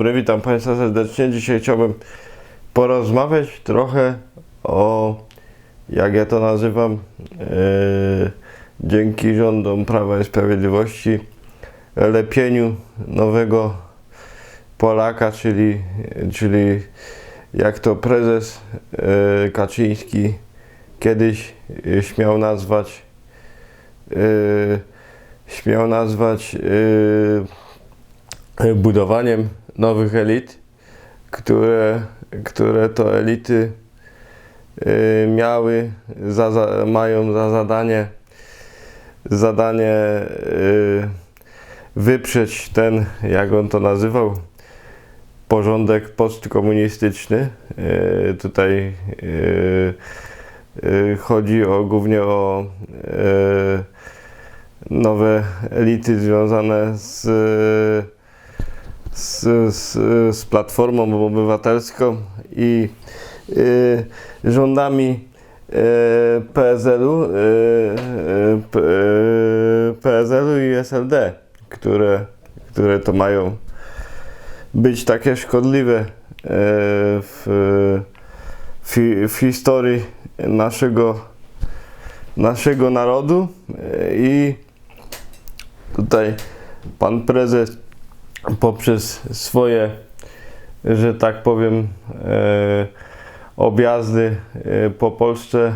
dobry, witam Państwa serdecznie. Dzisiaj chciałbym porozmawiać trochę o, jak ja to nazywam, e, dzięki rządom Prawa i Sprawiedliwości, lepieniu nowego Polaka, czyli, czyli jak to prezes e, Kaczyński kiedyś e, śmiał nazwać, śmiał nazwać budowaniem nowych elit, które, które to elity y, miały, za, mają za zadanie, zadanie y, wyprzeć ten, jak on to nazywał, porządek postkomunistyczny. Y, Tutaj chodzi o, głównie o nowe elity związane z z, z, z Platformą Obywatelską i y, rządami y, PSL-u, y, y, y, PSL-u i SLD, które, które to mają być takie szkodliwe y, w, w, w historii naszego, naszego narodu. I tutaj pan prezes poprzez swoje, że tak powiem, e, objazdy e, po Polsce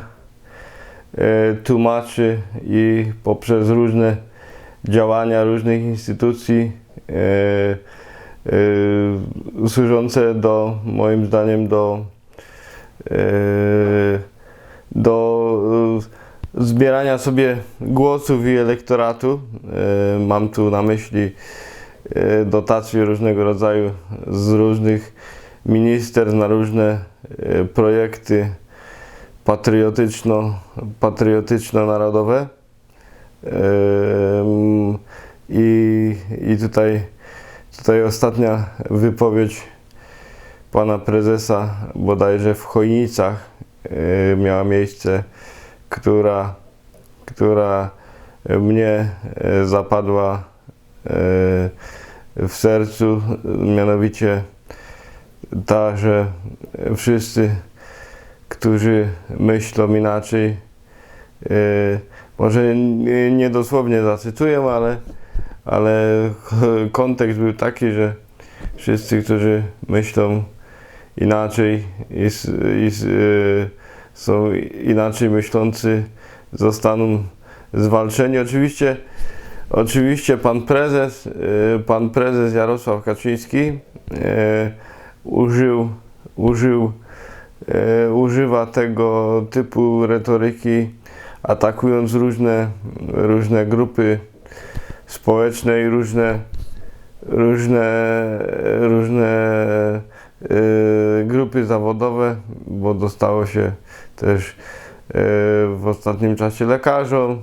e, tłumaczy i poprzez różne działania różnych instytucji służące do, moim zdaniem, do, do zbierania sobie głosów i elektoratu. Mam tu na myśli dotacje różnego rodzaju z różnych ministerstw na różne e, projekty patriotyczno, patriotyczno-narodowe. Em, I, I tutaj, tutaj ostatnia wypowiedź pana prezesa bodajże w Chojnicach e, miała miejsce, która, która mnie e, zapadła e, w sercu, mianowicie ta, że wszyscy, którzy myślą inaczej, e, może nie nie dosłownie zacytuję, ale, ale kontekst był taki, że wszyscy, którzy myślą inaczej i, i e, są inaczej myślący, zostaną zwalczeni. Oczywiście, oczywiście pan prezes, e, pan prezes Jarosław Kaczyński e, użył, użył, e, używa tego typu retoryki, atakując różne, różne grupy społeczne i różne, różne, różne grupy zawodowe, bo dostało się też w ostatnim czasie lekarzom,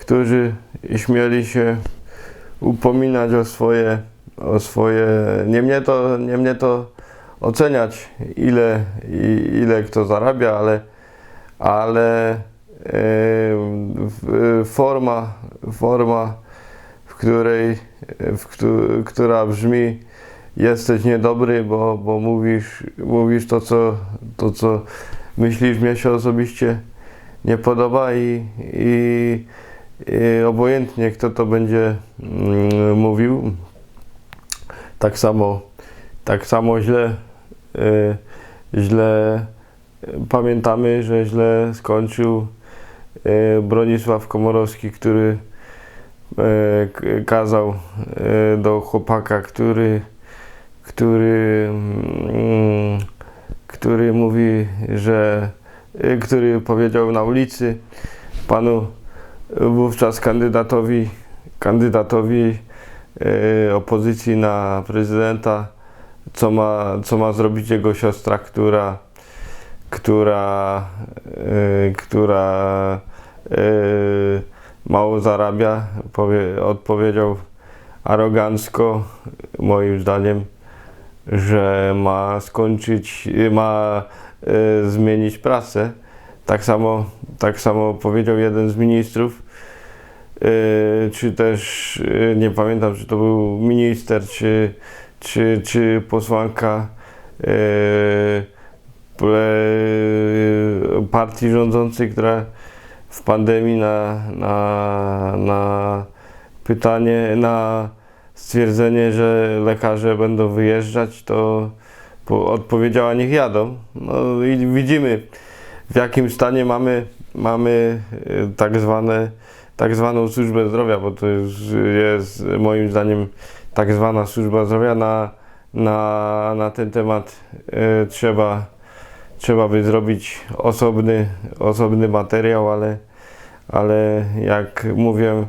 którzy śmieli się upominać o swoje, o swoje, nie mnie to, nie mnie to oceniać, ile, ile kto zarabia, ale, ale forma, forma, w której, w, któ- która brzmi jesteś niedobry, bo, bo mówisz, mówisz to, co, to, co myślisz, mnie się osobiście nie podoba i, i obojętnie kto to będzie mm, mówił, tak samo, tak samo źle, y, źle pamiętamy, że źle skończył y, Bronisław Komorowski, który y, kazał y, do chłopaka, który, który, mm, który mówi, że y, który powiedział na ulicy panu wówczas kandydatowi, kandydatowi y, opozycji na prezydenta, co ma, co ma zrobić jego siostra, która, która, y, która y, mało zarabia, powie, odpowiedział arogancko, moim zdaniem, że ma skończyć, ma zmienić pracę. Tak samo, tak samo powiedział jeden z ministrów, y, czy też y, nie pamiętam, czy to był minister, czy, czy, czy posłanka ple- partii rządzącej, która w pandemii na, na, na pytanie, na stwierdzenie, że lekarze będą wyjeżdżać, to po- odpowiedziała niech jadą. No i widzimy w jakim stanie mamy, mamy e, tak, zwane, tak zwaną służbę zdrowia, bo to już jest moim zdaniem tak zwana służba zdrowia. Na, na, na ten temat e, trzeba, trzeba by zrobić osobny, osobny materiał, ale, ale jak mówię,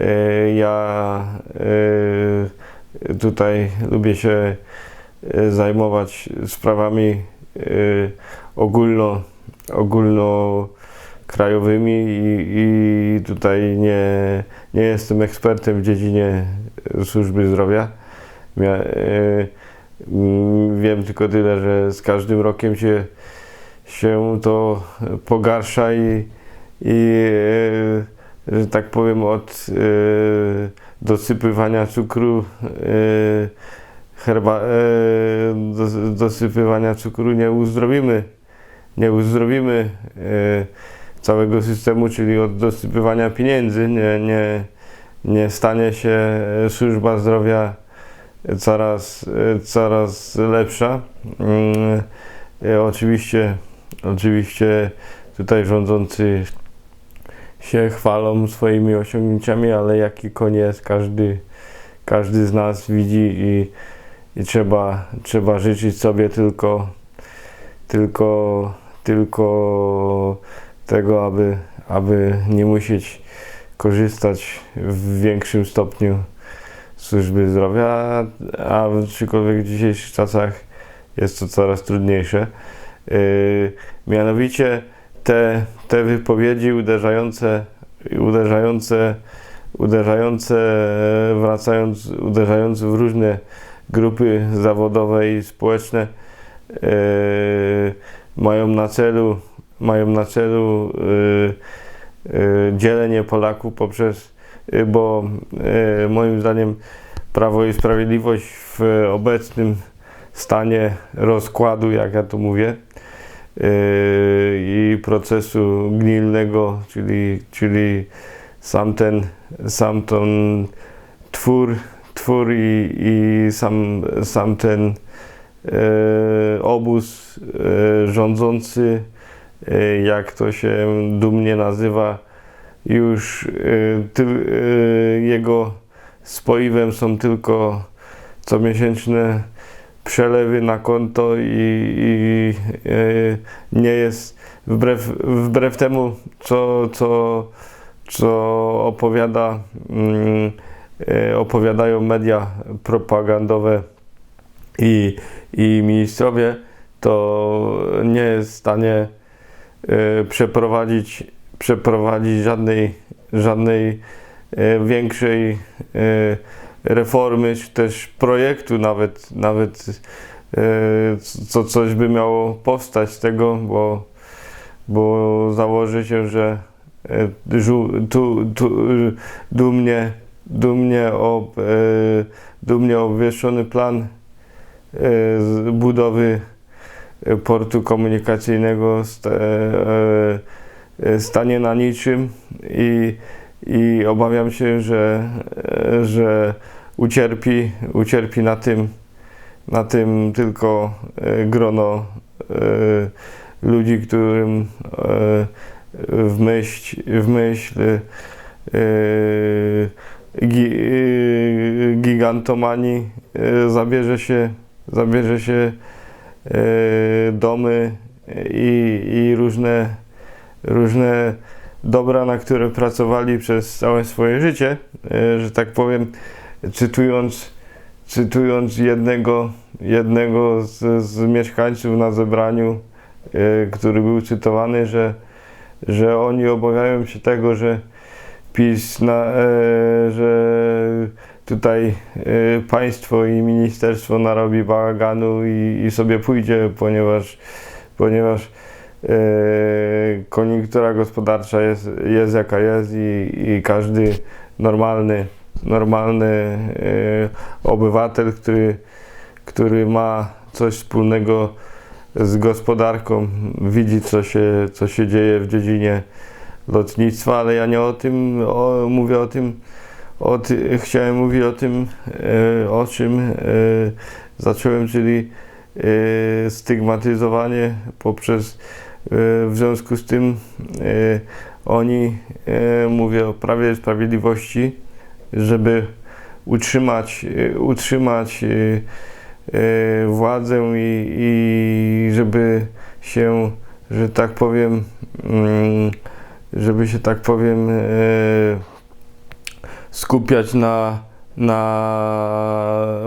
e, ja tutaj lubię się zajmować sprawami ogólno, ogólnokrajowymi i, i tutaj nie, nie jestem ekspertem w dziedzinie służby zdrowia. Mia, e, mm, wiem tylko tyle, że z każdym rokiem się, się to pogarsza i, i e, że tak powiem od e, dosypywania cukru e, herba, e, dos, dosypywania cukru nie uzdrowimy nie uzdrowimy e, całego systemu, czyli od dosypywania pieniędzy nie, nie, nie stanie się e, służba zdrowia coraz, e, coraz lepsza. Mm, Oczywiście, oczywiście tutaj rządzący się chwalą swoimi osiągnięciami, ale jaki koniec każdy, każdy z nas widzi i, i trzeba, trzeba życzyć sobie tylko, tylko, tylko tego, aby, aby nie musieć korzystać w większym stopniu z służby zdrowia, a- aczkolwiek w dzisiejszych czasach jest to coraz trudniejsze. Yy, mianowicie te, te wypowiedzi uderzające, uderzające, uderzające, wracając, uderzające w różne grupy zawodowe i społeczne, yy, mają na celu, mają na celu yy, yy, dzielenie Polaków poprzez, yy, bo moim zdaniem Prawo i Sprawiedliwość w obecnym stanie rozkładu, jak ja to mówię, i procesu gnilnego, czyli, czyli sam ten, sam ten twór, twór i, i sam, sam ten obóz e, rządzący, e, jak to się dumnie nazywa, już e, e, jego spoiwem są tylko comiesięczne przelewy na konto i, i e, nie jest wbrew, wbrew temu, co, co, co opowiada, mm, e, opowiadają media propagandowe i, i ministrowie, to nie jest w stanie e, przeprowadzić, przeprowadzić żadnej, żadnej e, większej e, reformy, czy też projektu nawet, nawet e, co coś by miało powstać z tego, bo, bo założy się, że żu- tu, tu, dumnie, dumnie, ob, e, dumnie obwieszczony plan budowy e, portu komunikacyjnego e, e, stanie na niczym i, i obawiam się, że, że ucierpi, ucierpi na tym, na tym tylko grono ludzi, którym w myśl, w myśl gi, gigantomanii zabierze się, zabierze się e, domy i, i różne, różne dobra, na które pracowali przez całe swoje życie, e, że tak powiem, cytując, cytując jednego, jednego z, z mieszkańców na zebraniu, e, który był cytowany, że, że oni obawiają się tego, że PiS, na, że tutaj e, państwo i ministerstwo narobi bałaganu i, i sobie pójdzie, ponieważ, ponieważ e, koniunktura gospodarcza jest, jest jaka jest i, i każdy normalny normalny e, obywatel, który, który ma coś wspólnego z gospodarką, widzi co się, co się dzieje w dziedzinie lotnictwa, ale ja nie o tym o, mówię o tym, chciałem mówić o tym, e, o czym e, zacząłem, czyli e, stygmatyzowanie poprzez w związku z tym oni, mówię o prawie sprawiedliwości, żeby utrzymać, utrzymać władzę i, i żeby się, że tak powiem, mm, żeby się tak powiem skupiać na, na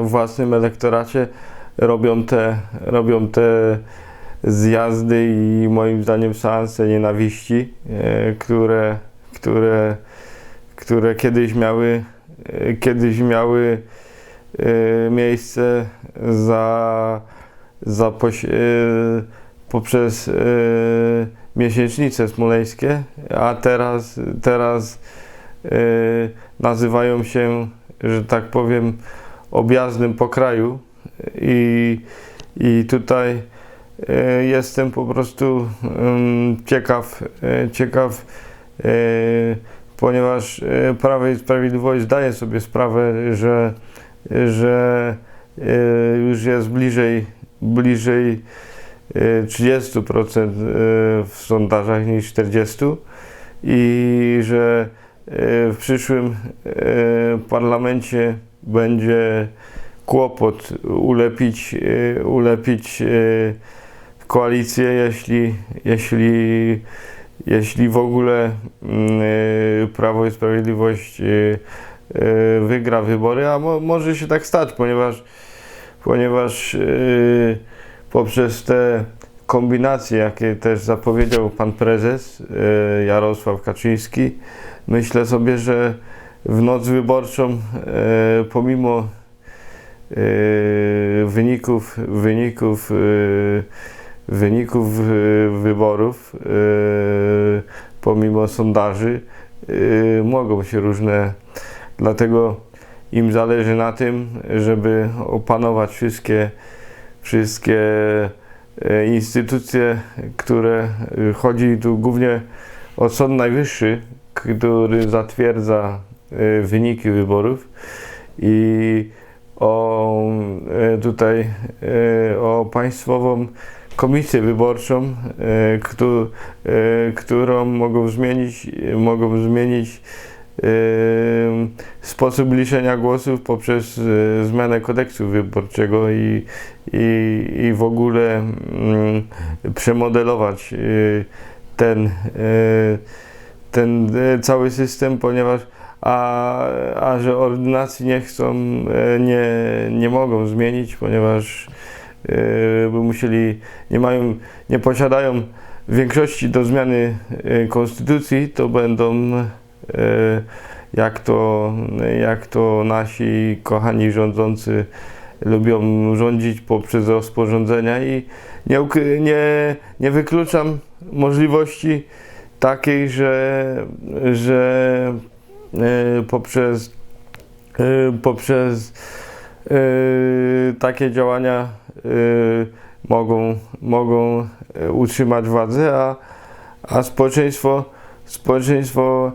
własnym elektoracie, robią te, robią te zjazdy i moim zdaniem seanse nienawiści, e, które, które, które kiedyś miały, e, kiedyś miały e, miejsce za, za poś- poprzez miesięcznice smoleńskie, a teraz, teraz nazywają się, że tak powiem, objazdem po kraju. I, i tutaj e, jestem po prostu ciekaw, e, ciekaw, e, ponieważ Prawo i Sprawiedliwość zdaje sobie sprawę, że, że już jest bliżej, bliżej e, 30% e, w sondażach niż 40% i że w przyszłym e, parlamencie będzie kłopot ulepić, e, ulepić e, koalicję, jeśli, jeśli, jeśli w ogóle mm, e, Prawo i Sprawiedliwość e, e, wygra wybory, a mo, może się tak stać, ponieważ, ponieważ e, poprzez te kombinacje, jakie też zapowiedział pan prezes e, Jarosław Kaczyński, myślę sobie, że w noc wyborczą, e, pomimo e, wyników, wyników, wyników wyborów, pomimo sondaży, mogą się różne, dlatego im zależy na tym, żeby opanować wszystkie, wszystkie instytucje, które e, chodzi tu głównie o Sąd Najwyższy, który zatwierdza e, wyniki wyborów i o e, tutaj e, o Państwową Komisję Wyborczą, e, któ- e, którą mogą zmienić, mogą zmienić e, sposób liczenia głosów poprzez e, zmianę kodeksu wyborczego i, i, i w ogóle mm, przemodelować e, ten, e, ten cały system, ponieważ a, a że ordynacji nie chcą, nie, nie mogą zmienić, ponieważ by musieli, nie mają, nie posiadają większości do zmiany konstytucji, to będą jak to, jak to nasi kochani rządzący lubią rządzić poprzez rozporządzenia i nie, nie, nie wykluczam możliwości takiej, że, że e, poprzez, e, poprzez takie działania mogą, mogą utrzymać władzę, a, a społeczeństwo, społeczeństwo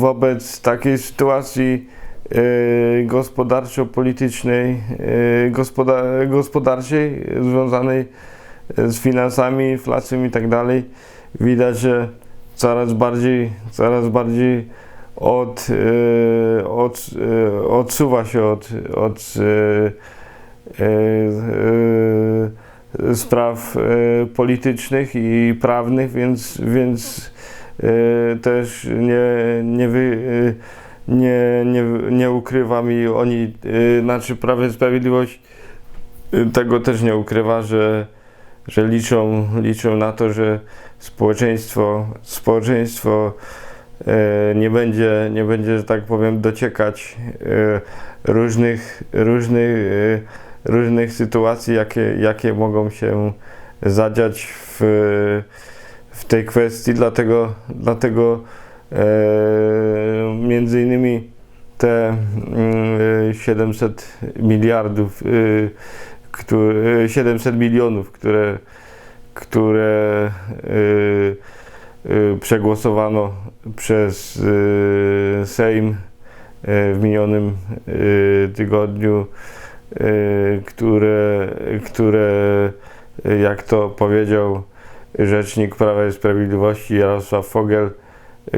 wobec takiej sytuacji e, gospodarczo-politycznej, gospoda- gospodarczej związanej z finansami, inflacją i tak dalej, widać, że coraz bardziej, coraz bardziej od, od, odsuwa się od, od spraw politycznych i prawnych, więc, więc też nie, nie, wy, e, nie, nie, nie ukrywam i oni, znaczy Prawo i Sprawiedliwość tego też nie ukrywa, że, że liczą, liczą na to, że społeczeństwo, społeczeństwo nie będzie, nie będzie, że tak powiem, dociekać różnych, różnych, różnych sytuacji, jakie, jakie mogą się zadziać w, w tej kwestii, dlatego, dlatego e, między innymi te mm, 700 miliardów, y, które, 700 milionów, które, które przegłosowano przez Sejm w minionym tygodniu, które, które, jak to powiedział rzecznik Prawa i Sprawiedliwości Jarosław Fogel,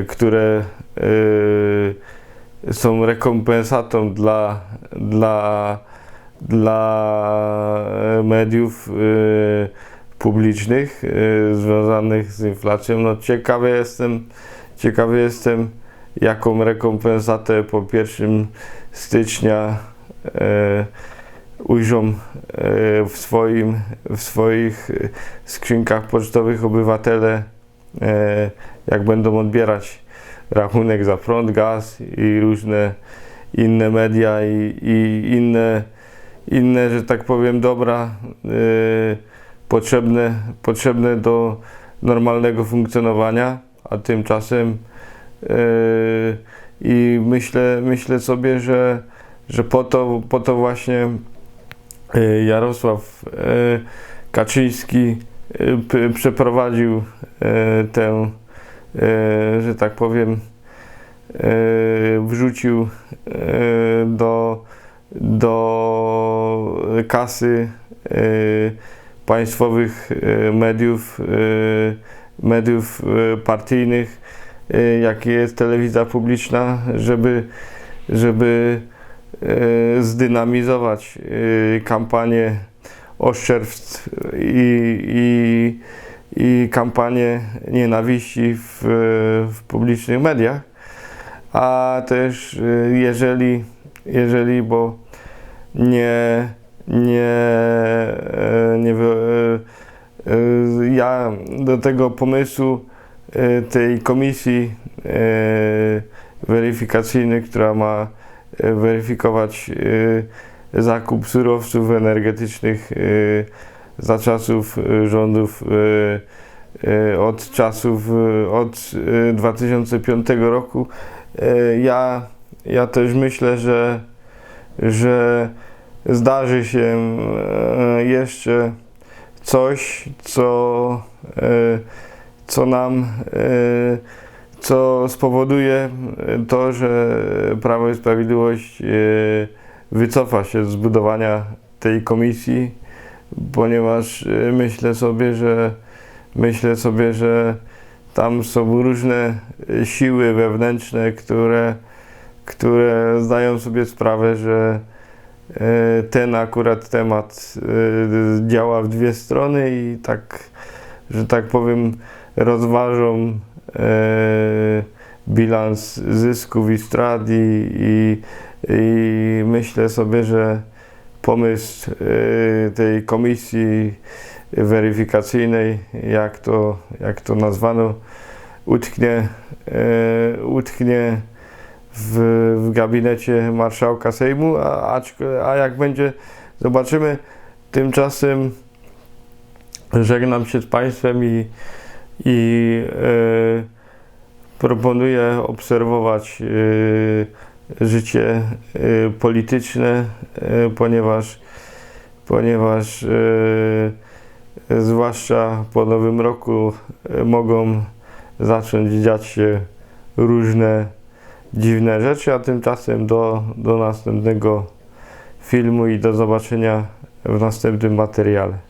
które y, są rekompensatą dla, dla, dla mediów y, publicznych y, związanych z inflacją. No ciekawy jestem, ciekawy jestem, jaką rekompensatę po 1 stycznia y, ujrzą y, w, swoim, w swoich y, skrzynkach pocztowych obywatele, y, jak będą odbierać rachunek za prąd, gaz i różne inne media i, i inne, inne, że tak powiem, dobra potrzebne, potrzebne do normalnego funkcjonowania, a tymczasem i myślę, myślę sobie, że, że po, to, po to właśnie Jarosław y, Kaczyński p- przeprowadził tę, że tak powiem, wrzucił do, do kasy państwowych mediów, mediów partyjnych, jakie jest telewizja publiczna, żeby, żeby zdynamizować y, kampanię oszczerstw i, i, i kampanię nienawiści w, w publicznych mediach. A też y, jeżeli, jeżeli bo nie, nie, e, nie e, e, ja do tego pomysłu e, tej komisji e, weryfikacyjnej, która ma e, weryfikować e, zakup surowców energetycznych e, za czasów e, rządów e, e, od czasów e, od e, 2005 roku. E, Ja, ja też myślę, że, że zdarzy się e, jeszcze coś, co, e, co nam, e, co spowoduje to, że Prawo i Sprawiedliwość e, wycofa się z budowania tej komisji, ponieważ e, myślę sobie, że myślę sobie, że tam są różne e, siły wewnętrzne, które, które zdają sobie sprawę, że e, ten akurat temat e, działa w dwie strony i tak, że tak powiem, rozważą e, bilans zysków i strat i, i, i myślę sobie, że pomysł e, tej komisji weryfikacyjnej, jak to, jak to nazwano, utknie, e, utknie w, w gabinecie marszałka Sejmu, a, a jak będzie, zobaczymy. Tymczasem żegnam się z Państwem i, i e, proponuję obserwować e, życie e, polityczne, ponieważ, ponieważ zwłaszcza po nowym roku mogą zacząć dziać się różne dziwne rzeczy, a tymczasem do, do następnego filmu i do zobaczenia w następnym materiale.